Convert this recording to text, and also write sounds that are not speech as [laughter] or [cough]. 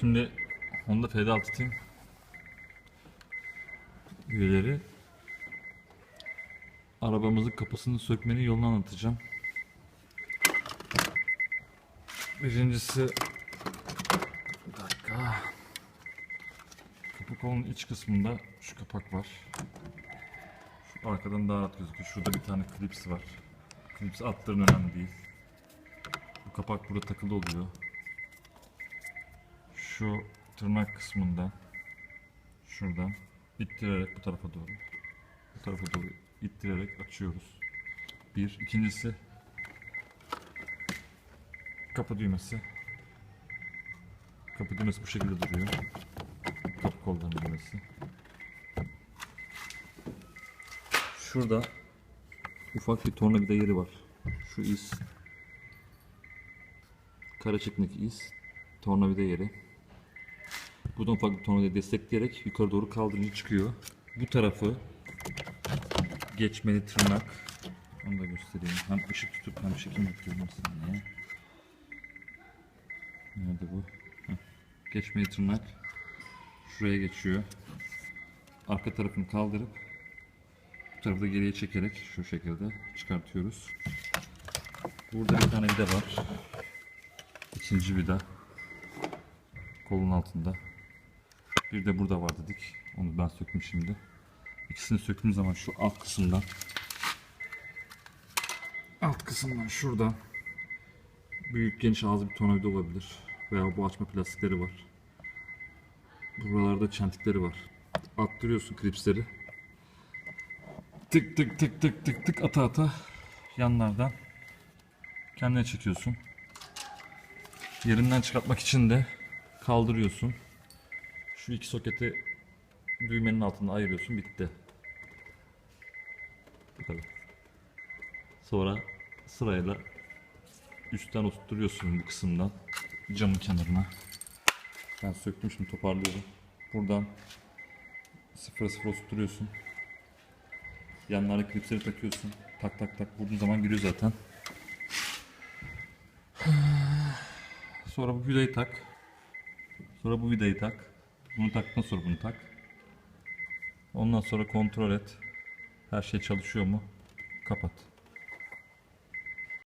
Şimdi Honda FD6 Team üyeleri arabamızın kapısını sökmenin yolunu anlatacağım. Birincisi bir dakika. Kapı kolunun iç kısmında şu kapak var. Şu arkadan daha rahat gözüküyor. Şurada bir tane klips var. Klips attığın önemli değil. Bu kapak burada takılı oluyor. Şu tırnak kısmından şuradan ittirerek bu tarafa doğru bu tarafa doğru ittirerek açıyoruz. Bir. ikincisi kapı düğmesi. Kapı düğmesi bu şekilde duruyor. Kapı kollarının düğmesi. Şurada ufak bir tornavida yeri var. Şu iz kara çekimdeki iz tornavida yeri. Buradan bir tornavida destekleyerek yukarı doğru kaldırınca çıkıyor. Bu tarafı geçmeli tırnak. Onu da göstereyim. Hem ışık tutup hem çekim yapıyorum saniye. Nerede bu? Heh. Geçmeli tırnak. Şuraya geçiyor. Arka tarafını kaldırıp bu tarafı da geriye çekerek şu şekilde çıkartıyoruz. Burada bir tane vida var. İkinci vida. Kolun altında. Bir de burada var dedik. Onu ben söktüm şimdi. İkisini söktüğüm zaman şu alt kısımdan alt kısımdan şuradan büyük geniş ağızlı bir tornavida olabilir. Veya bu açma plastikleri var. Buralarda çentikleri var. Attırıyorsun klipsleri. Tık tık tık tık tık tık ata ata yanlardan kendine çekiyorsun. Yerinden çıkartmak için de kaldırıyorsun. Şu iki soketi düğmenin altında ayırıyorsun bitti. Bu kadar. Sonra sırayla üstten oturtuyorsun bu kısımdan camın kenarına. Ben söktüm şimdi toparlıyorum. Buradan sıfıra sıfır oturtuyorsun. Yanlarına klipsleri takıyorsun. Tak tak tak vurduğun zaman giriyor zaten. [sighs] Sonra bu vidayı tak. Sonra bu vidayı tak. Bunu taktıktan sonra bunu tak. Ondan sonra kontrol et. Her şey çalışıyor mu? Kapat.